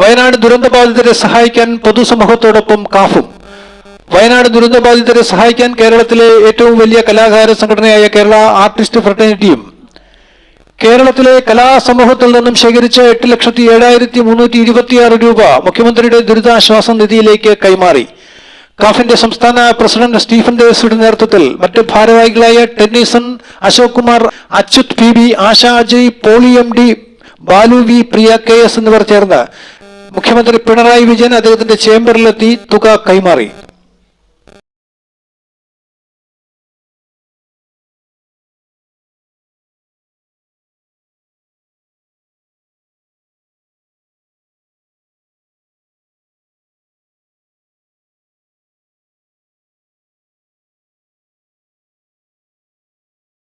വയനാട് ദുരന്തബാധിതരെ സഹായിക്കാൻ പൊതുസമൂഹത്തോടൊപ്പം കാഫും. വയനാട് ദുരന്തബാധിതരെ സഹായിക്കാൻ കേരളത്തിലെ ഏറ്റവും വലിയ കലാകാര സംഘടനയായ കേരള ആർട്ടിസ്റ്റ് ഫ്രട്ടേണിറ്റിയും കേരളത്തിലെ കലാസമൂഹത്തിൽ നിന്നും ശേഖരിച്ച എട്ട് ലക്ഷത്തി ഏഴായിരത്തി മുന്നൂറ്റി ഇരുപത്തിയാറ് രൂപ മുഖ്യമന്ത്രിയുടെ ദുരിതാശ്വാസ നിധിയിലേക്ക് കൈമാറി. കാഫിന്റെ സംസ്ഥാന പ്രസിഡന്റ് സ്റ്റീഫൻ ദേവസിയുടെ നേതൃത്വത്തിൽ മറ്റ് ഭാരവാഹികളായ Tennyson Ashok Kumar Achyut P B Asha Ajay Poly M D Balu V Priya K S എന്നിവർ ചേർന്ന് മുഖ്യമന്ത്രി പിണറായി വിജയൻ അദ്ദേഹത്തിന്റെ ചേംബറിലെത്തി തുക കൈമാറി.